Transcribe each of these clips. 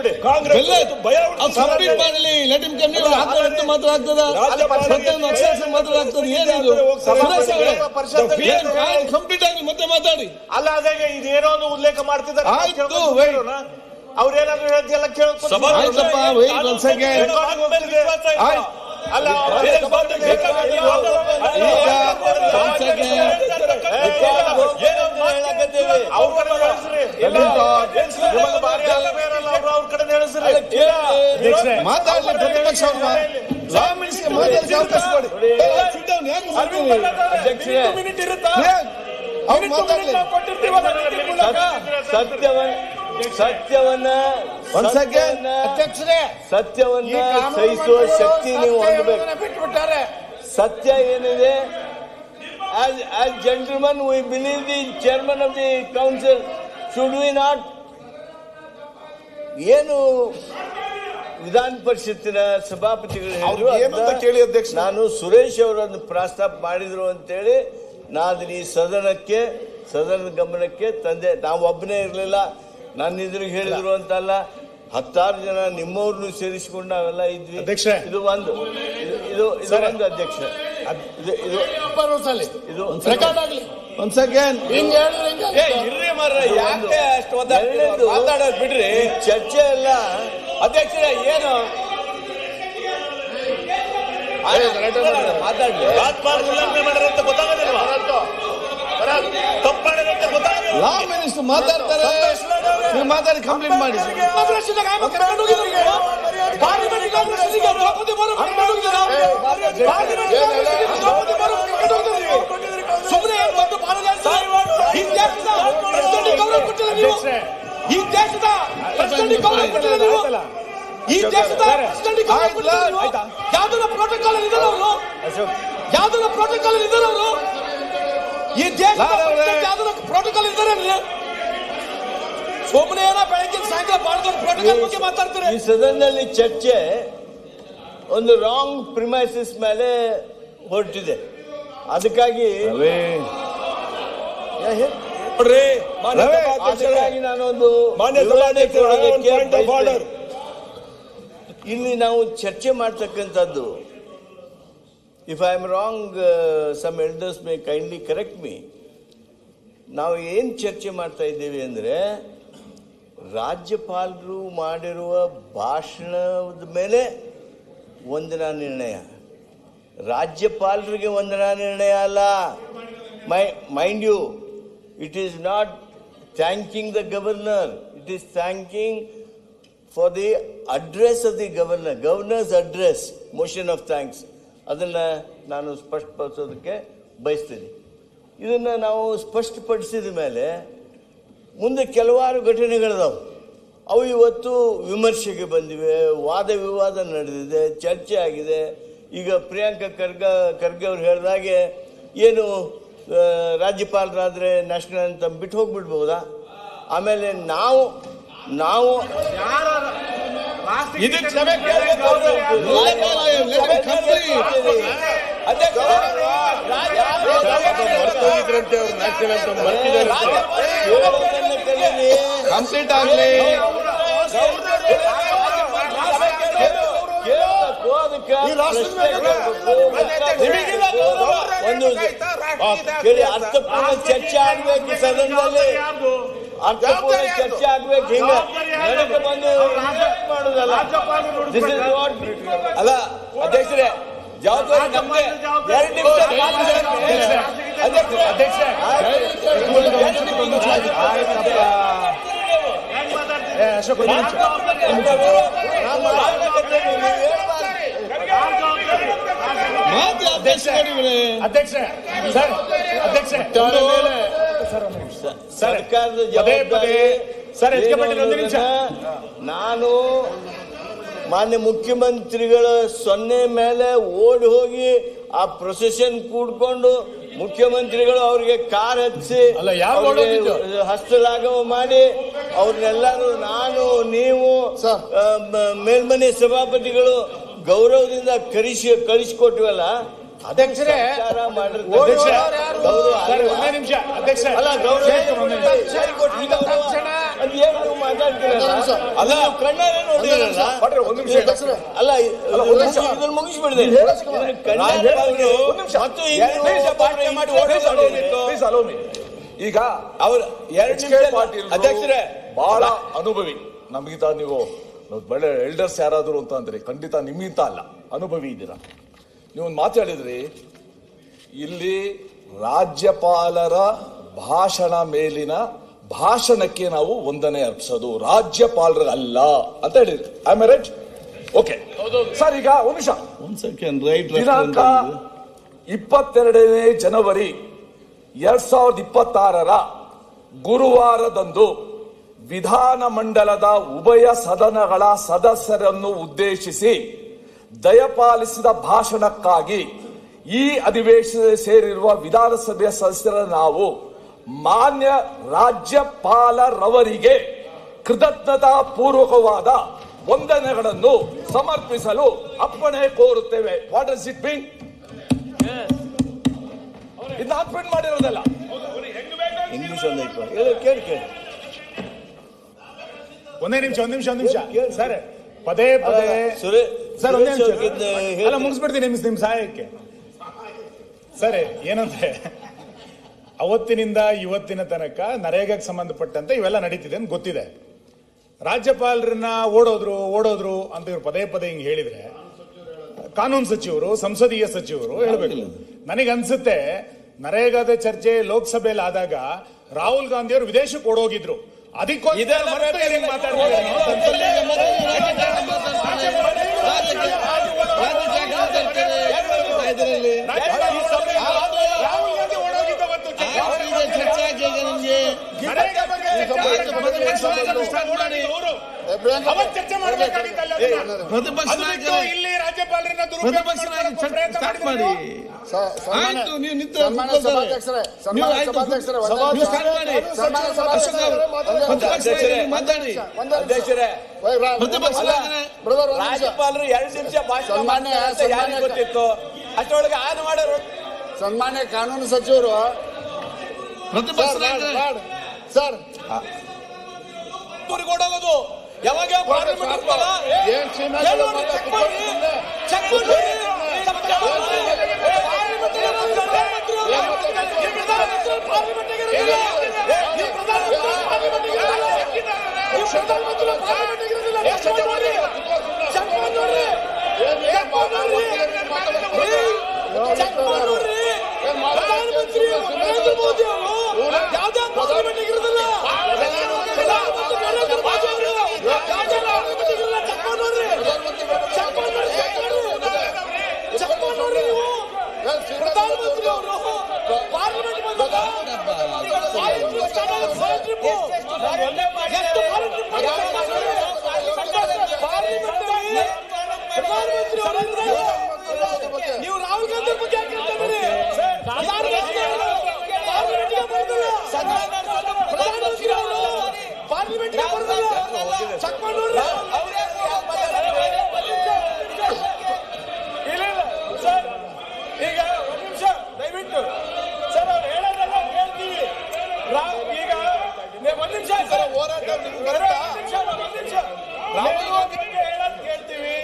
ಬಿಡಿ. ಭಯ ಕಂಪ್ಲೀಟ್ ಮಾಡಲಿ ಲೆಟ್ ಇಮ್ ಮಾತ್ರ ಆಗ್ತದ? ಅಕ್ಷರ ಮಾತ್ರ ಆಗ್ತದೆ. ಏನಿದು? ಕಂಪ್ಲೀಟ್ ಮತ್ತೆ ಮಾತಾಡಿ. ಅಲ್ಲ ಅದೇ ಇದೇನೋ ಒಂದು ಉಲ್ಲೇಖ ಮಾಡ್ತಿದ್ದಾರೆ. ಆಯ್ತು. ಅವ್ರೇನಾದ್ರು ಹೇಳ್ತಿಲ್ಲ ಕೇಳ್ಕೊಂಡು ಆಯ್ತಪ್ಪ wait one second. ಆಯ್ತು. ಅಲ್ಲ ಈಗ one second. ಅವ್ರ ಕಡೆ ಹೇಳಿಸ್ರಿ. ನಿಮಗೆ ಭಾರಿ ಅಲ್ಲ ಬೇರಲ್ಲ ಅವ್ರು ಅವ್ರ ಕಡೆ ಹೇಳಿಸ್ರಿ. ಮಾತಾಡ್ಲಿ ಪ್ರತಿಪಕ್ಷ ಮಾತಾಡಕ್ಕೆ ಅವಕಾಶ ಕೊಡಿ. ಅವ್ರು ಮಾತಾಡ್ಲಿ. ಸತ್ಯವನ್ನ ಸತ್ಯವನ್ನ ಅಧ್ಯಕ್ಷರೇ ಸತ್ಯವನ್ನ ಸಹಿಸುವ ಶಕ್ತಿ ನೀವು ಹೊಂದಬೇಕು. ಬಿಟ್ಬಿಟ್ಟಾರೆ ಸತ್ಯ ಏನಿದೆ? Gentleman we believe the chairman of the council should we not ಏನು ವಿಧಾನ ಪರಿಷತ್ತಿನ ಸಭಾಪತಿಗಳು ಹೇಳಿದ್ರು ಕೇಳಿ ಅಧ್ಯಕ್ಷ ನಾನು ಸುರೇಶ್ ಅವರನ್ನು ಪ್ರಸ್ತಾಪ ಮಾಡಿದ್ರು ಅಂತೇಳಿ ನಾನು ಈ ಸದನಕ್ಕೆ ಸದನದ ಗಮನಕ್ಕೆ ತಂದೆ ನಾವು ಒಬ್ಬನೇ ಇರಲಿಲ್ಲ ನನ್ನ ಎದುರಿಗೆ ಹೇಳಿದ್ರು ಅಂತಲ್ಲ ಹತ್ತಾರು ಜನ ನಿಮ್ಮವ್ರನ್ನು ಸೇರಿಸಿಕೊಂಡು ನಾವೆಲ್ಲ ಇದ್ವಿ. ಅಧ್ಯಕ್ಷ ಇದು ಒಂದು ಇದು- ಇದು ಒಂದು ಅಧ್ಯಕ್ಷ ಇದು ಒಂದ್ ಸೆಕೆಂಡ್ ಇರ್ರಿ ಮರ ಯಾಕೆ ಎರಡನೇದು, ಮಾತಾಡೋದ್ ಬಿಡ್ರಿ. ಚರ್ಚೆ ಎಲ್ಲ ಅಧ್ಯಕ್ಷರೇ ಏನು? ಮಾತಾಡ್ಲಿ. ಗೊತ್ತಾಗೋದಿಲ್ವಾ? ತಪ್ಪು ಮಾಡಿರಂತ ಗೊತ್ತಾಗೋದಿಲ್ಲ ಲಾ ಮಿನಿಸ್ಟರ್ ಮಾತಾಡ್ತಾರೆ. ನೀವು ಮಾತಾಡಿ ಕಂಪ್ಲೇಂಟ್ ಮಾಡಿ. ಸುಮ್ಮನೆ ಪ್ರೆಸಿಡೆಂಟ್ ಗೌರವ ಕೊಟ್ಟಿಲ್ಲ ನೀವು. ಈ ದೇಶದ ಪ್ರೆಸಿಡೆಂಟ್ ಗೌರವ ಕೊಟ್ಟಿಲ್ಲ ನೀವು. ಈ ದೇಶದ ಪ್ರೆಸಿಡೆಂಟ್ ಗೌರವ ಕೊಟ್ಟಿಲ್ಲ ಯಾವ್ದನ್ನ ಪ್ರೋಟೋಕಾಲ್ ಇದ್ದಾರೆ ಅವರು? ಯಾವ್ದನ್ನ ಪ್ರೋಟೋಕಾಲ್ ಇದ್ದಾರೆ ಅವರು? ಈ ದೇಶದ ಪ್ರೋಟೋಕಾಲ್ ಇದ್ದಾರೆ ಏನೋ ಬೆಳಗ್ಗೆ ಸಾಯಂಕಾಲ ಬಹಳ ಪ್ರೋಟೋಕಾಲ್ ಬಗ್ಗೆ ಮಾತಾಡ್ತಾರೆ. ಈ ಸದನದಲ್ಲಿ ಚರ್ಚೆ ಒಂದು ರಾಂಗ್ ಪ್ರಿಮೈಸಿಸ್ ಮೇಲೆ ಹೊರಟಿದೆ. ಅದಕ್ಕಾಗಿ ನೋಡ್ರಿ ಮಾನ್ಯ ಸಭಾಧ್ಯಕ್ಷರೇ, ಅದಕ್ಕಾಗಿ ನಾನೊಂದು ಮಾನ್ಯ ವಿವರಣೆ ಸಭಾಧ್ಯಕ್ಷರೇ, ಒಂದು ಕೊಡೋದಕ್ಕೆ point of order. ಇಲ್ಲಿ ನಾವು ಚರ್ಚೆ ಮಾಡ್ತಕ್ಕಂಥದ್ದು if I am wrong some elders may kindly correct me ನಾವು ಏನು ಚರ್ಚೆ ಮಾಡ್ತಾ ಇದ್ದೀವಿ ಅಂದರೆ ರಾಜ್ಯಪಾಲರು ಮಾಡಿರುವ ಭಾಷಣದ ಮೇಲೆ ವಂದನಾ ನಿರ್ಣಯ. ರಾಜ್ಯಪಾಲರಿಗೆ ವಂದನಾ ನಿರ್ಣಯ ಅಲ್ಲ. My mind you it is not thanking the governor it is thanking for the address of the governor governor's address motion of thanks ಅದನ್ನು ನಾನು ಸ್ಪಷ್ಟಪಡಿಸೋದಕ್ಕೆ ಬಯಸ್ತೀನಿ. ಇದನ್ನು ನಾವು ಸ್ಪಷ್ಟಪಡಿಸಿದ ಮೇಲೆ ಮುಂದೆ ಕೆಲವಾರು ಘಟನೆಗಳಿದಾವೆ. ಅವು ಇವತ್ತು ವಿಮರ್ಶೆಗೆ ಬಂದಿವೆ ವಾದ ವಿವಾದ ನಡೆದಿದೆ ಚರ್ಚೆ ಆಗಿದೆ. ಈಗ ಪ್ರಿಯಾಂಕ ಖರ್ಗ ಖರ್ಗೆ ಅವ್ರು ಹೇಳಿದಾಗೆ ಏನು ರಾಜ್ಯಪಾಲರಾದರೆ ನ್ಯಾಷನಲ್ ಅಂತ ಬಿಟ್ಟು ಹೋಗ್ಬಿಡ್ಬೋದಾ? ಆಮೇಲೆ ನಾವು ನಾವು ಇದಕ್ಕೆ ಅಂತ. ಕಂಪ್ಲೀಟ್ ಆಗ್ಲಿ. ಒಂದು ಕೇಳಿ ಅರ್ಥಪೂರ್ಣ ಚರ್ಚೆ ಆಗ್ಬೇಕು ಸದನದಲ್ಲಿ. ಅರ್ಥಪೂರ್ಣ ಚರ್ಚೆ ಆಗ್ಬೇಕು ಹಿಂಗ. ನನಗೆ ಬಂದು ಮಾಡುದಲ್ಲ? ಅಲ್ಲ ಅಧ್ಯಕ್ಷರೇ ಜವಾಬ್ದಾರಿ ನಮ್ದೇ ಎರಡು ನಿಮಿಷ ಅಧ್ಯಕ್ಷ ಅಧ್ಯಕ್ಷ ಸರ್ ಅಧ್ಯಕ್ಷ ಸರ್ಕಾರದ ಜವಾಬ್ದಾರಿ. ನಾನು ಮಾನ್ಯ ಮುಖ್ಯಮಂತ್ರಿಗಳ ಸೊನ್ನೆ ಮೇಲೆ ಓಡಿ ಹೋಗಿ ಆ ಪ್ರೊಸೆಷನ್ ಕೂಡ್ಕೊಂಡು ಮುಖ್ಯಮಂತ್ರಿಗಳು ಅವ್ರಿಗೆ ಕಾರ್ ಹಚ್ಚಿ? ಹಸ್ತಲಾಘವ ಮಾಡಿ ಅವ್ರನ್ನೆಲ್ಲರೂ ನಾನು ನೀವು ಸರ್. ಮೇಲ್ಮನೆ ಸಭಾಪತಿಗಳು ಗೌರವದಿಂದ ಕರಿಸಿ ಕಳಿಸಿಕೊಟ್ವಲ್ಲ? ಅಧ್ಯಕ್ಷರೇ ನಿಮಿಷ. ಅಧ್ಯಕ್ಷ ಅಲ್ಲ ಒಂದೇ ನಿಮಿಷ. ಒಂದು ನಿಮಿಷ. ಇದನ್ನ ಮುಗಿಸ್ಬಿಡಿದೆ ಮತ್ತು ಮಾಡಿ ಈಗ ಅವರು ಎರಡು ಎಚ್ ನಿಮಿಷ ಅಧ್ಯಕ್ಷರೇ. ಬಹಳ ಅನುಭವಿ. ನಮಗಿಂತ ನೀವು ಒಳ್ಳೆ ಎಲ್ಡರ್ಸ್ ಯಾರಾದ್ರು ಅಂತ ಅಂದ್ರೆ ಖಂಡಿತ ನಿಮ್ಗಿಂತ ಅಲ್ಲ. ಅನುಭವಿ ಇದ್ದೀರಾ? ನೀವು ಒಂದು ಮಾತು ಹೇಳಿದ್ರಿ. ಇಲ್ಲಿ ರಾಜ್ಯಪಾಲರ ಭಾಷಣ ಮೇಲಿನ ಭಾಷಣಕ್ಕೆ ನಾವು ವಂದನೆ ಅರ್ಪಿಸೋದು ರಾಜ್ಯಪಾಲರ ಅಲ್ಲ ಅಂತ ಹೇಳಿದ್ರಿ. I my right okay sir ಈಗ ಒಂದು ನಿಮಿಷ. ಒಂದ್ ಸೆಕೆಂಡ್ ರೈಟ್ ದಿನಾಂಕ ಇಪ್ಪತ್ತೆರಡನೇ ಜನವರಿ ಎರಡ್ ಸಾವಿರದ ಇಪ್ಪತ್ತಾರರ ಗುರುವಾರದಂದು ವಿಧಾನ ಮಂಡಲದ ಉಭಯ ಸದನಗಳ ಸದಸ್ಯರನ್ನು ಉದ್ದೇಶಿಸಿ ದಯಪಾಲಿಸಿದ ಭಾಷಣಕ್ಕಾಗಿ ಈ ಅಧಿವೇಶನ ಸೇರಿರುವ ವಿಧಾನಸಭೆಯ ಸದಸ್ಯರ ನಾವು ಮಾನ್ಯ ರಾಜ್ಯಪಾಲರವರಿಗೆ ಕೃತಜ್ಞತಾ ಪೂರ್ವಕವಾದ ವಂದನೆಗಳನ್ನು ಸಮರ್ಪಿಸಲು ಅಪ್ಪಣೆ ಕೋರುತ್ತೇವೆ. ವಾಟ್ ಇಸ್ ಇಟ್ ಮೀನ್ ಇದನ್ನ ಪ್ರಿಂಟ್ ಮಾಡಿರೋದಲ್ಲ. ಇಂಗ್ಲಿಷ್ ಒಂದು. ಕೇಳಿ ಕೇಳಿ. ಒಂದೇ ನಿಮಿಷ ಒಂದ್ ನಿಮಿಷ ಒಂದ್ ನಿಮಿಷ. ಸರ್ ಪದೇ ಪದೇ ಸುರೇ ಸರ್ ಒಂದೇ ನಿಮಿಷ. ಮುಗಿಸ್ಬಿಡ್ತೀನಿ ನಿಮ್ ನಿಮ್ ಸಹಾಯಕ್ಕೆ. ಸರಿ ಏನಂದ್ರೆ ಅವತ್ತಿನಿಂದ ಇವತ್ತಿನ ತನಕ ನರೇಗಾಗೆ ಸಂಬಂಧಪಟ್ಟಂತೆ ಇವೆಲ್ಲ ನಡೀತಿದೆ ಅಂತ ಗೊತ್ತಿದೆ ರಾಜ್ಯಪಾಲರನ್ನ ಓಡೋದ್ರು ಓಡೋದ್ರು ಅಂತ ಇವ್ರು ಪದೇ ಪದೇ ಹಿಂಗೆ ಹೇಳಿದ್ರೆ ಕಾನೂನು ಸಚಿವರು ಸಂಸದೀಯ ಸಚಿವರು ಹೇಳಬೇಕು ನನಗೆ ಅನ್ಸುತ್ತೆ ನರೇಗಾದ ಚರ್ಚೆ ಲೋಕಸಭೆಯಲ್ಲಿ ಆದಾಗ ರಾಹುಲ್ ಗಾಂಧಿ ಅವರು ವಿದೇಶಕ್ಕೆ ಓಡೋಗಿದ್ರು ಅದಕ್ಕೋಸ್ಕರ ಇದೆಲ್ಲ ಒಂದ್ ನಿಮಿಷ. ರಾಜ್ಯಪಾಲರು ಎರಡು ನಿಮಿಷ ಭಾಷಣ ಗೊತ್ತಿತ್ತು? ಅಷ್ಟೊಳಗೆ ಆನ್ ಮಾಡೋರು. ಸನ್ಮಾನ್ಯ ಕಾನೂನು ಸಚಿವರು ಸರ್ ಓಡೋಗೋದು ಯಾವಾಗ ಪಾರ್ಲಿಮೆಂಟ್ ಪ್ರಧಾನಮಂತ್ರಿ ನರೇಂದ್ರ ಮೋದಿ ಅವರು ಯಾವುದೇ ಪಾರ್ಲಿಮೆಂಟ್ ಇರೋದಿಲ್ಲ. ನರೇಂದ್ರ ಮೋದಿ ಅವರು ಯಾವುದೇ ಪಾರ್ಲಿಮೆಂಟ್ಗೆ ಚೆಕ್ ಮಾಡಿ ಚೆಕ್ ಮಾಡಿ ಚೆಕ್ ಮಾಡಿ. ಚೆಕ್ ಮಾಡಿ ನೋಡ್ರಿ ನೀವು. ಪ್ರಧಾನಮಂತ್ರಿ ಅವರು ಪಾರ್ಲಿಮೆಂಟ್ ಪಾರ್ಲಿಮೆಂಟ್? ಪ್ರಧಾನಮಂತ್ರಿ ಅವರು ಪಾರ್ಲಿಮೆಂಟ್ಗೆ ಬರೋದಿಲ್ಲ. ಪ್ರಧಾನಮಂತ್ರಿ ಅವರು ಪಾರ್ಲಿಮೆಂಟ್ಗೆ ಬರೋದಿಲ್ಲ. ಚೆಕ್ ಮಾಡಿ ನೋಡ್ರಿ. ಇಲ್ಲ ಇಲ್ಲ ಸರ್ ಈಗ ಒಂದ್ ನಿಮಿಷ ದಯವಿಟ್ಟು ಸರ್ ಅವ್ರು ಹೇಳೋದೆಲ್ಲ ಕೇಳ್ತೀವಿ ರಾ- ಈಗ ನೀವು ಒಂದ್ ನಿಮಿಷ ಸರ್ ಹೋರಾಟ ಒಂದ್ ನಿಮಿಷ ಒಂದ್ ನಿಮಿಷ ರಾಹುಲ್ ಗಾಂಧಿ ಬಗ್ಗೆ ಹೇಳೋದ್ ಕೇಳ್ತೀವಿ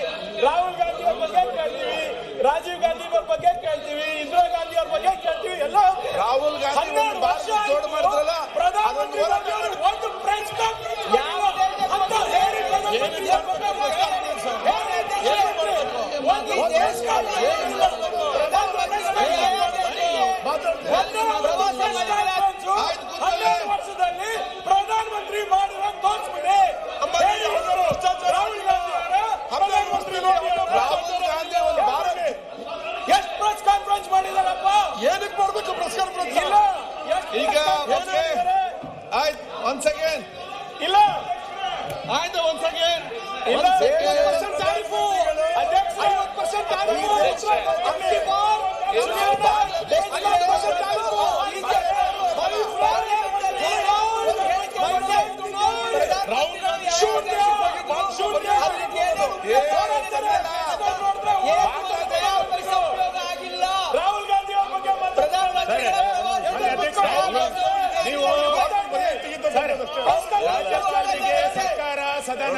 ರಾಹುಲ್ ಗಾಂಧಿ ಅವ್ರ ಬಗ್ಗೆ ಕೇಳ್ತೀವಿ ರಾಜೀವ್ ಗಾಂಧಿ ಅವ್ರ ಬಗ್ಗೆ ಕೇಳ್ತೀವಿ ಇಂದಿರಾ ಗಾಂಧಿ ಅವ್ರ ಬಗ್ಗೆ ಕೇಳ್ತೀವಿ ಎಲ್ಲ ರಾಹುಲ್ ಗಾಂಧಿ ಹನ್ನೆರಡು ವರ್ಷ ಭಾರತ ಜೋಡು ಮಾಡಿದ್ರಲ್ಲ, ಪ್ರಧಾನಮಂತ್ರಿ ಮೋದಿ ಅವರು ಒಂದು ಪ್ರೆಸ್ ಕಾನ್ಫರೆನ್ಸ್ ಯಾವ ಅಂತ ಹೇಳಿ ಪ್ರಧಾನಮಂತ್ರಿ ಅವ್ರ ಬಗ್ಗೆ ಮಾತಾಡ್ತಾರೆ ಸರ್. ಒಂದು ಪ್ರೆಸ್ ಕಾನ್ಫರೆನ್ಸ್ ಇಲ್ಲ. ಹನ್ನೆರಡು ವರ್ಷದಲ್ಲಿ ಪ್ರಧಾನಮಂತ್ರಿ ಮಾಡಿರೋ ತೋರಿಸ್ಬಿಡಿ ಹೇಳಿ ರಾಹುಲ್ ಗಾಂಧಿ ಅವರ ಪ್ರಧಾನಮಂತ್ರಿ ಮೋದಿ ಅವರ ರಾಹುಲ್ ಗಾಂಧಿ ಒಂದು ಭಾರತ ಎಷ್ಟು ಪ್ರೆಸ್ ಕಾನ್ಫರೆನ್ಸ್ ಮಾಡಿದಾರಪ್ಪ ಏನಕ್ಕೆ ಮಾಡ್ಬೇಕು ಪ್ರೆಸ್ ಕಾನ್ಫರೆನ್ಸ್ ಇಲ್ಲ ಎಷ್ಟು ಈಗ press conference ಓಕೆ. ಮಾಡಿದ್ದಾರೆ? ಆಯ್ತು ಒಂದ್ ಸೆಕೆಂಡ್ ಇಲ್ಲ ಆಯ್ತು ಒಂದ್ ಸೆಕೆಂಡ್ ಇಲ್ಲ 50% ತಾರೀಫು. ಅಧ್ಯಕ್ಷ 50% ತಾರೀಫು. 54, ಸುನಿಯಣ್ಣ, 50% ತಾರೀಫು. ರಾಹುಲ್ ಗಾಂಧಿ ಶೂನ್ಯ. ಶೂನ್ಯ. ರಾಹುಲ್ ಸದನ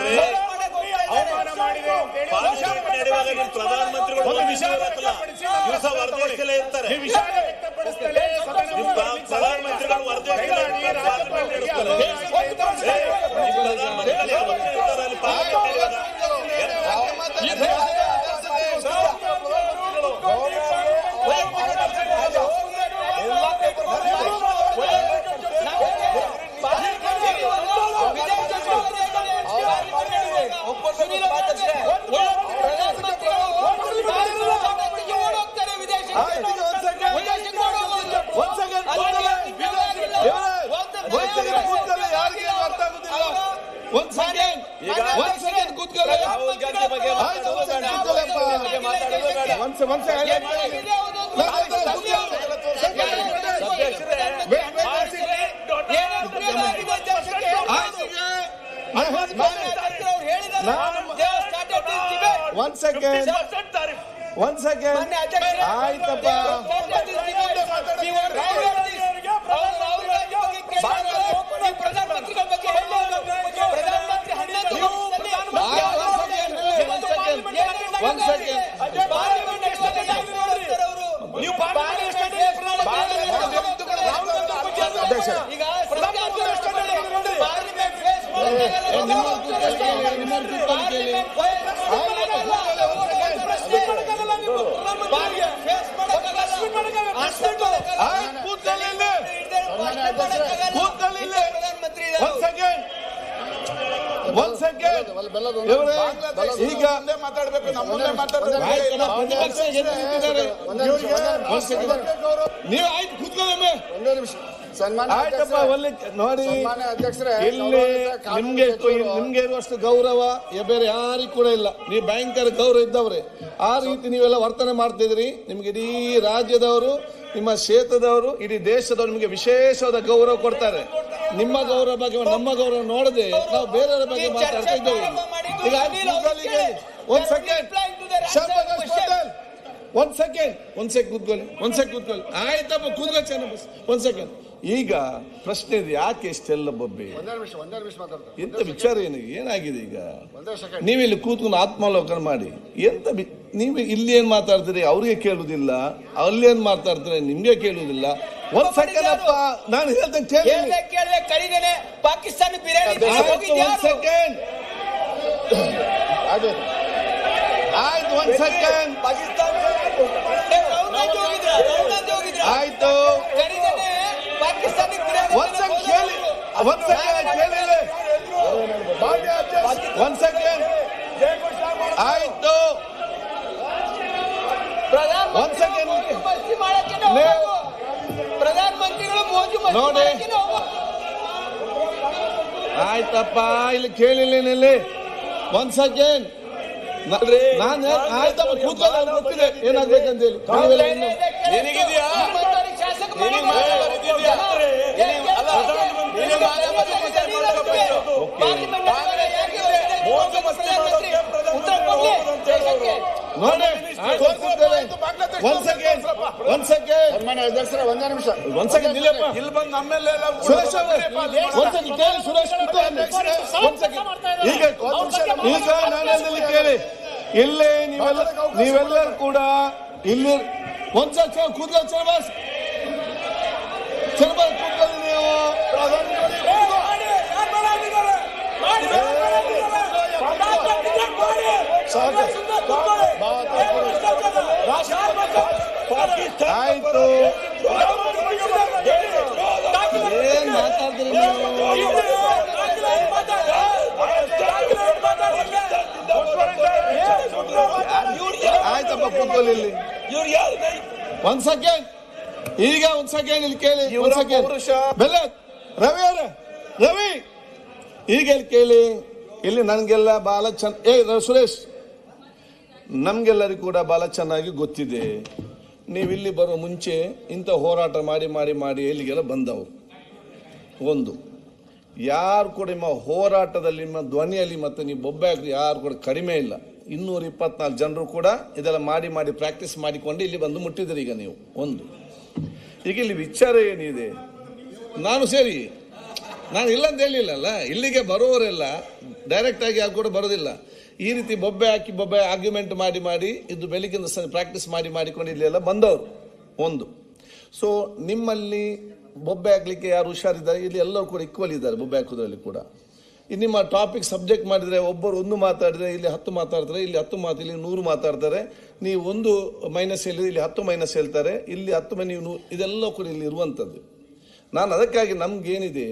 ಸೆಕೆಂಡ್ ಒಂದ್ ಸೆಕೆಂಡ್ ಆಯ್ತಪ್ಪ. ಈಗ ಪಾರ್ಲಿಮೆಂಟ್ ಫೇಸ್ ಆಯ್ತು ಕೂತ್ಕೊಳ್ಳಿ ಇಲ್ಲಿ ಕೂತ್ಕೊಳ್ಳಿ ಇಲ್ಲಿ ಒಂದ್ ಸೆಕೆಂಡ್ ಈಗ ಮುಂದೆ ಮಾತಾಡ್ಬೇಕು. ನಮ್ಮ ಮುಂದೆ ಸೆಕೆಂಡ್. ನೀವು ಆಯ್ತು ಕೂತ್ಕೊಳ್ಳಿ ಒಂದೇ ನಿಮಿಷ. ಸನ್ಮಾನ ಆಯ್ತಪ್ಪ ಒಳ್ಳೆ ನೋಡಿ ಇಲ್ಲಿ ನಿಮ್ಗೆ ನಿಮ್ಗೆ ಇರುವಷ್ಟು ಗೌರವ ಬೇರೆ ಯಾರಿಗೂ ಕೂಡ ಇಲ್ಲ. ನೀವು ಭಯಂಕರ ಗೌರವ ಇದ್ದವ್ರೆ. ಆ ರೀತಿ ನೀವೆಲ್ಲ ವರ್ತನೆ ಮಾಡ್ತಿದ್ರಿ ನಿಮ್ಗೆ ಇಡೀ ರಾಜ್ಯದವರು ನಿಮ್ಮ ಕ್ಷೇತ್ರದವರು ಇಡೀ ದೇಶದವರು ನಿಮಗೆ ವಿಶೇಷವಾದ ಗೌರವ ಕೊಡ್ತಾರೆ. ನಿಮ್ಮ ಗೌರವ ಬಗ್ಗೆ ನಮ್ಮ ಗೌರವ ನೋಡದೆ ನಾವು ಬೇರೆಯವರ ಬಗ್ಗೆ ಮಾತಾಡ್ತಾ ಇದ್ದೇವೆ. ಈಗ. ಒಂದ್ ಸೆಕೆಂಡ್ ಒಂದ್ ಸೆಕೆಂಡ್ ಒಂದ್ ಸೆಕೆಂಡ್ ಕೂತ್ಕೊಳ್ಳಿ ಒಂದ್ ಸೆಕೆಂಡ್ ಕೂತ್ಕೊಳ್ಳಿ ಆಯ್ತಪ್ಪ ಕೂತ್ಕೊಳ್ಳಿ ಚೆನ್ನ ಬಸ್. ಒಂದ್ ಸೆಕೆಂಡ್ ಈಗ ಪ್ರಶ್ನೆ ಇದೆ ಯಾಕೆ ಇಷ್ಟೆಲ್ಲ ಬೊಬ್ಬೆ? ಒಂದೇ ನಿಮಿಷ ಒಂದೇ ನಿಮಿಷ ಮಾತಾಡ್ತಾರೆ ಎಂತ ವಿಚಾರ ಏನು ಏನಾಗಿದೆ ಈಗ? ಒಂದೇ ಸೆಕೆಂಡ್ ನೀವು ಇಲ್ಲಿ ಕೂತ್ಕೊಂಡು ಆತ್ಮಾವಲೋಕನ ಮಾಡಿ. ಎಂತ ಬಿ- ನೀವು ಇಲ್ಲಿ ಏನ್ ಮಾತಾಡ್ತೀರಿ? ಅವ್ರಿಗೆ ಕೇಳುದಿಲ್ಲ ಅಲ್ಲಿ ಏನ್ ಮಾತಾಡ್ತಾರೆ? ನಿಮ್ಗೆ ಕೇಳುದಿಲ್ಲ ಒಂದ್ ಸೆಕೆಂಡ್ ಅಪ್ಪ ನಾನು ಹೇಳ್ತೇನೆ ಪಾಕಿಸ್ತಾನ ಆಯ್ತು ಸೆಕೆಂಡ್ ಆಯ್ತು ಒಂದ್ ಸೆಕೆಂಡ್ ಒಂದ್ ಸೆಕೆಂಡ್ ಕೇಳಿ. ಒಂದ್ ಸೆಕೆಂಡ್ ಕೇಳಿಲ್ಲ ಒಂದ್ ಸೆಕೆಂಡ್ ಆಯ್ತು. ಪ್ರಧಾನಮಂತ್ರಿ ಒಂದ್ ಸೆಕೆಂಡ್. ಪ್ರಧಾನಮಂತ್ರಿಗಳು ಮೋಜು ನೋಡಿ. ಆಯ್ತಪ್ಪ ಇಲ್ಲಿ ಕೇಳಿಲ್ಲ ಇಲ್ಲಿ ಒಂದ್ ಸೆಕೆಂಡ್ ನಾನು ಆಯ್ತಪ್ಪ ಕೂತ್ಕೊಳ್ಳಿ ಅವ್ರಿಗೆ ಗೊತ್ತಿದೆ ಏನಾಗ್ಬೇಕಂತ ಹೇಳಿ. ಒಂದ್ ನಿಮಿಷ ಒಂದ್ ಸೆಕೆಂಡ್ ನಿಲ್ಲಪ್ಪ ಇಲ್ಲಿ ಬಂದು ನಮ್ಮೆಲ್ಲ ಸುರೇಶ್ ಅವರೇ, ಒಂದ್ ಸೆಕೆಂಡ್ ಕೇಳಿ ಸುರೇಶ್ ಈಗ ಈಗ ನಾನು ಹೇಳೋದ್ರಲ್ಲಿ ಕೇಳಿ ಇಲ್ಲೇ ನೀವೆಲ್ಲ ನೀವೆಲ್ಲರೂ ಕೂಡ ಇಲ್ಲಿ ಒಂದ್ ಸೆಕೆಂಡ್ ಕೂತ್ಕೊಳ್ಳಿ ಚಲಬಾಸ್ ಚಲಬಾಸ್ ಕೂತ್ಕೊಳ್ಳಿ ನೀವು ಆಯ್ತು ಏನ್ ಮಾತಾಡ್ತೀರಿ ನೀವು ಆಯ್ತಪ್ಪ ಕೂತ್ಕೊಳ್ಳಿ ಇಲ್ಲಿ ಒಂದ್ ಸೆಕೆಂಡ್ ಈಗ ಒಂದ್ ಸೆಕೆಂಡ್ ಇಲ್ಲಿ ಕೇಳಿ ಒಂದ್ ಸೆಕೆಂಡ್. ಬೆಲ್ಲ ರವಿ ಅವ್ರ ರವಿ. ಈಗ ಇಲ್ಲಿ ಕೇಳಿ ಇಲ್ಲಿ ನನ್ಗೆಲ್ಲ ಬಹಳ ಚೆನ್ನ ಏ ಸುರೇಶ್ ನಮ್ಗೆಲ್ಲರಿಗೂ ಕೂಡ ಬಹಳ ಚೆನ್ನಾಗಿ ಗೊತ್ತಿದೆ. ನೀವು ಇಲ್ಲಿ ಬರೋ ಮುಂಚೆ ಇಂಥ ಹೋರಾಟ ಮಾಡಿ ಮಾಡಿ ಮಾಡಿ ಇಲ್ಲಿಗೆಲ್ಲ ಬಂದವು? ಒಂದು ಯಾರು ಕೂಡ ನಿಮ್ಮ ಹೋರಾಟದಲ್ಲಿ ನಿಮ್ಮ ಧ್ವನಿಯಲ್ಲಿ ಮತ್ತು ನೀವು ಬೊಬ್ಬೆ ಹಾಕಿ ಯಾರು ಕೂಡ ಕಡಿಮೆ ಇಲ್ಲ. ಇನ್ನೂರ ಇಪ್ಪತ್ನಾಲ್ಕು ಜನರು ಕೂಡ ಇದೆಲ್ಲ ಮಾಡಿ ಮಾಡಿ ಪ್ರಾಕ್ಟೀಸ್ ಮಾಡಿಕೊಂಡು ಇಲ್ಲಿ ಬಂದು ಮುಟ್ಟಿದ್ರಿ ಈಗ ನೀವು. ಒಂದು ಈಗ ಇಲ್ಲಿ ವಿಚಾರ ಏನಿದೆ? ನಾನು ಸೇರಿ, ನಾನು ಇಲ್ಲ ಅಂತ ಹೇಳಿಲ್ಲಲ್ಲ, ಇಲ್ಲಿಗೆ ಬರೋರೆಲ್ಲ ಡೈರೆಕ್ಟ್ ಆಗಿ ಯಾರು ಕೂಡ ಬರೋದಿಲ್ಲ. ಈ ರೀತಿ ಬೊಬ್ಬೆ ಹಾಕಿ, ಬೊಬ್ಬೆ ಆರ್ಗ್ಯುಮೆಂಟ್ ಮಾಡಿ ಮಾಡಿ, ಇದು ಬೆಳಿಗ್ಗಿಂದ ಪ್ರಾಕ್ಟೀಸ್ ಮಾಡಿ ಮಾಡಿಕೊಂಡು ಇಲ್ಲೆಲ್ಲ ಬಂದವರು, ಒಂದು. ಸೊ ನಿಮ್ಮಲ್ಲಿ ಬೊಬ್ಬೆ ಹಾಕ್ಲಿಕ್ಕೆ ಯಾರು ಹುಷಾರಿದ್ದಾರೆ? ಇಲ್ಲಿ ಎಲ್ಲರೂ ಕೂಡ ಈಕ್ವಲ್ ಇದ್ದಾರೆ, ಬೊಬ್ಬೆ ಹಾಕೋದ್ರಲ್ಲಿ ಕೂಡ. ಇನ್ನು ನಿಮ್ಮ ಟಾಪಿಕ್ ಸಬ್ಜೆಕ್ಟ್ ಮಾಡಿದರೆ ಒಬ್ಬರು ಒಂದು ಮಾತಾಡಿದರೆ, ಇಲ್ಲಿ ಹತ್ತು ಮಾತಾಡ್ತಾರೆ, ಇಲ್ಲಿ ಹತ್ತು ಮಾತು, ಇಲ್ಲಿ ನೂರು ಮಾತಾಡ್ತಾರೆ. ನೀವು ಒಂದು ಮೈನಸ್ ಹೇಳಿದ್ರೆ ಇಲ್ಲಿ ಹತ್ತು ಮೈನಸ್ ಹೇಳ್ತಾರೆ, ಇಲ್ಲಿ ಹತ್ತು ಮೈ ನೀವು ಇದೆಲ್ಲ ಕೂಡ ಇಲ್ಲಿ ಇರುವಂಥದ್ದು. ನಾನು ಅದಕ್ಕಾಗಿ ನಮಗೇನಿದೆ,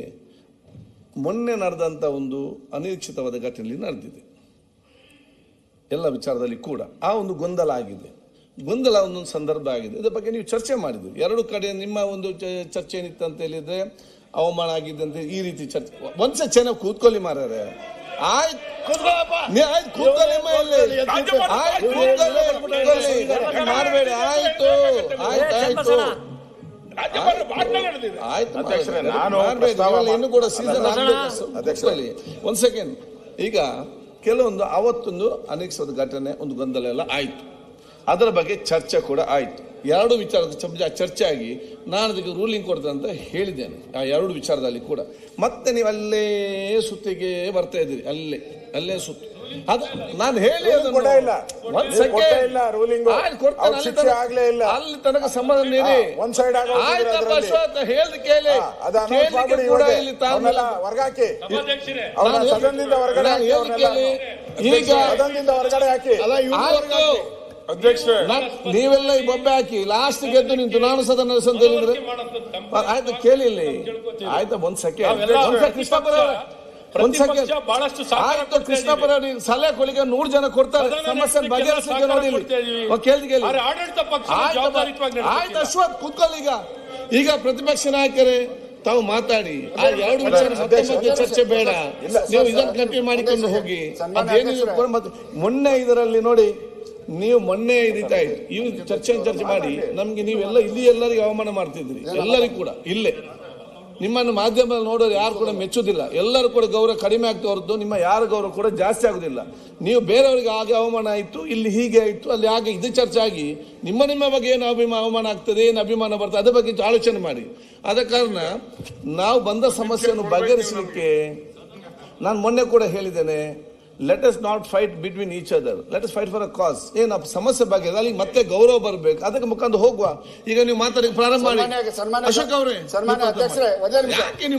ಮೊನ್ನೆ ನಡೆದಂಥ ಒಂದು ಅನಿರೀಕ್ಷಿತವಾದ ಘಟನೆಯಲ್ಲಿ ನಡೆದಿದೆ. ಎಲ್ಲ ವಿಚಾರದಲ್ಲಿ ಕೂಡ ಆ ಒಂದು ಗೊಂದಲ ಆಗಿದೆ. ಗೊಂದಲ ಒಂದೊಂದು ಸಂದರ್ಭ ಆಗಿದೆ. ಇದರ ಬಗ್ಗೆ ನೀವು ಚರ್ಚೆ ಮಾಡಿದ್ರಿ. ಎರಡು ಕಡೆ ನಿಮ್ಮ ಒಂದು ಚರ್ಚೆ ಏನಿತ್ತು ಅಂತ ಹೇಳಿದರೆ, ಅವಮಾನ ಅಂತ ಈ ರೀತಿ ಚರ್ಚೆ ಒಂದ್ಸ ಚೆನ್ನಾಗಿ ಕೂತ್ಕೊಳ್ಳಿ ಮಾರ್ಯಾರೆ ಆಯ್ತು ನೀ ಆಯ್ತು ಇಲ್ಲಿ. ಆಯ್ತು ಮಾಡಬೇಡಿ ಆಯ್ತು ಆಯ್ತು ಆಯ್ತು ರಾಜ್ಯಪಾಲರು ಭಾಷಣ ಆಯ್ತು ಅಧ್ಯಕ್ಷರೇ, ನಾನು ಮಾಡ್ಬೇಡಿ. ಪ್ರಸ್ತಾವ ಇವೆಲ್ಲ ಇನ್ನೂ ಕೂಡ ಸೀಸನ್ ಆಗ್ಬೇಕು. ಒಂದ್ ಸೆಕೆಂಡ್ ಈಗ ಕೆಲವೊಂದು ಅವತ್ತೊಂದು ಅನೇಕ ಘಟನೆ ಒಂದು ಗೊಂದಲ ಎಲ್ಲ ಆಯ್ತು ಅದರ ಬಗ್ಗೆ ಚರ್ಚೆ ಕೂಡ ಆಯ್ತು ಎರಡು ವಿಚಾರದ ಚರ್ಚೆ- ಚರ್ಚೆ ಆಗಿ ನಾನು ಅದಕ್ಕೆ ರೂಲಿಂಗ್ ಕೊಡ್ತೇನೆ ಅಂತ ಹೇಳಿದ್ದೇನೆ ಆ ಎರಡು ವಿಚಾರದಲ್ಲಿ ಕೂಡ ಮತ್ತೆ ನೀವು ಅಲ್ಲೇ ಸುತ್ತಿಗೆ ಬರ್ತಾ ಇದ್ದೀರಿ ಅಲ್ಲೇ ಅಲ್ಲೇ ಸುತ್ತು ಅದು ನಾನು ಹೇಳಿ ಅದನ್ನು. ಕೊಡೇ ಇಲ್ಲ. ಒಂದ್ ನೀವು ಇಲ್ಲ ruling. ಆಯ್ತು, ಕೊಡ್ತೇನೆ. ಅಲ್ಲಿ ತನಕ- ಆಗ್ಲೇ ಇಲ್ಲ. ಅಲ್ಲಿ ತನಕ ಸಂಬಂಧ ನೀಡಿ ಹಾ, ಒಂದ್ ಸೈಡ್ ಆಗಿ ಹೋಗ್ತಿದ್ದೀರ ಆಯ್ತಪ್ಪ. ಹೇಳ್ದು ಕೇಳಿ ಕೂಡ. ಇಲ್ಲಿ ಸದನದಿಂದ ಹೊರಗಡೆ ಅವ್ರನ್ನೆಲ್ಲ. ಈಗ ಸದನದಿಂದ ಹೊರಗಡೆ ಹಾಕಿ ಅಧ್ಯಕ್ಷರೇ ನಾನ್- ನೀವೆಲ್ಲ ಈ ಬೊಬ್ಬೆ ಹಾಕಿ ಲಾಸ್ಟ್ ಗೆದ್ದು ನಿಂತು ನಾನು ಸದನ ನಡೆಸಂತ ಅಂತ ಹೇಳಿದ್ರೆ ಆಯ್ತು ಕೇಳಿ ಆಯ್ತಾ ಆಯ್ತು ಒಂದ್ ಸೆಕೆಂಡ್. ನಾವೆಲ್ಲ ಒಂದ್ ಸೆಕೆಂಡ್ ಒಂದ್ ಆಯ್ತು ಕೃಷ್ಣಪುರ ಸಲಹೆ ಕೊಲಿಗೆ ನೂರ್ ಜನ ಕೊಡ್ತಾರೆ. ಸಮಸ್ಯೆ ಬಗೆಹರಿಸಿದ್ರೆ ನೋಡಿ ಕೇಳ್ದು ಕೇಳಿ. ಆಯ್ತು ಅಶ್ವತ್ ಅಶ್ವಥ್ ಕೂತ್ಕೊಳ್ಳಿ ಈಗ. ಈಗ ಪ್ರತಿಪಕ್ಷ ನಾಯಕರೇ ತಾವು ಮಾತಾಡಿ. ಆ ಎರಡು ವಿಚಾರ ಮತ್ತೆ ಚರ್ಚೆ ಬೇಡ. ನೀವು ಇದನ್ನು ಕಂಟಿನ್ಯೂ ಮಾಡಿಕೊಂಡು ಹೋಗಿ. ಮೊನ್ನೆ ಇದರಲ್ಲಿ ನೋಡಿ ನೀವು ಮೊನ್ನೆ ಈ ರೀತಿ ಆಯ್ತು ಇವು ಚರ್ಚೆ ಚರ್ಚೆ ಮಾಡಿ, ನಮ್ಗೆ ನೀವೆಲ್ಲ ಇಲ್ಲಿ ಎಲ್ಲರಿಗೂ ಅವಮಾನ ಮಾಡ್ತಿದ್ರಿ ಎಲ್ಲರಿಗೂ ಕೂಡ, ಇಲ್ಲೇ. ನಿಮ್ಮನ್ನು ಮಾಧ್ಯಮದಲ್ಲಿ ನೋಡೋರು ಯಾರು ಕೂಡ ಮೆಚ್ಚುದಿಲ್ಲ. ಎಲ್ಲರೂ ಕೂಡ ಗೌರವ ಕಡಿಮೆ ಆಗ್ತಾ ಹೊರತು ನಿಮ್ಮ ಯಾರ ಗೌರವ ಕೂಡ ಜಾಸ್ತಿ ಆಗುದಿಲ್ಲ. ನೀವು ಬೇರೆಯವರಿಗೆ ಹಾಗೆ ಅವಮಾನ ಆಯಿತು, ಇಲ್ಲಿ ಹೀಗೆ ಆಯಿತು, ಅಲ್ಲಿ ಹಾಗೆ ಇದು ಚರ್ಚೆ ಆಗಿ, ನಿಮ್ಮ ನಿಮ್ಮ ಬಗ್ಗೆ ಏನು ಅಭಿಮಾನ ಅವಮಾನ ಆಗ್ತದೆ, ಏನು ಅಭಿಮಾನ ಬರ್ತದೆ ಅದ್ರ ಬಗ್ಗೆ ಆಲೋಚನೆ ಮಾಡಿ. ಆದ ಕಾರಣ ನಾವು ಬಂದ ಸಮಸ್ಯೆಯನ್ನು ಬಗೆಹರಿಸಲಿಕ್ಕೆ ನಾನು ಮೊನ್ನೆ ಕೂಡ ಹೇಳಿದ್ದೇನೆ let us not fight between each other let us fight for a cause ಏನ್ ಸಮಸ್ಯೆ ಬಗ್ಗೆ ಅಲ್ಲಿ ಮತ್ತೆ ಗೌರವ ಬರಬೇಕು. ಅದಕ್ಕೆ ಮುಖಾಂತರ ಹೋಗುವ. ಈಗ ನೀವು ಮಾತಾಡಿ ಪ್ರಾರಂಭ ಮಾಡಿ. ಅಶೋಕ್ ಅವರೇ ಸನ್ಮಾನ್ಯ ಅಧ್ಯಕ್ಷರೇ, ಒಂದೇ ನಿಮಿಷ. ಯಾಕೆ ನಿಮ್ಮ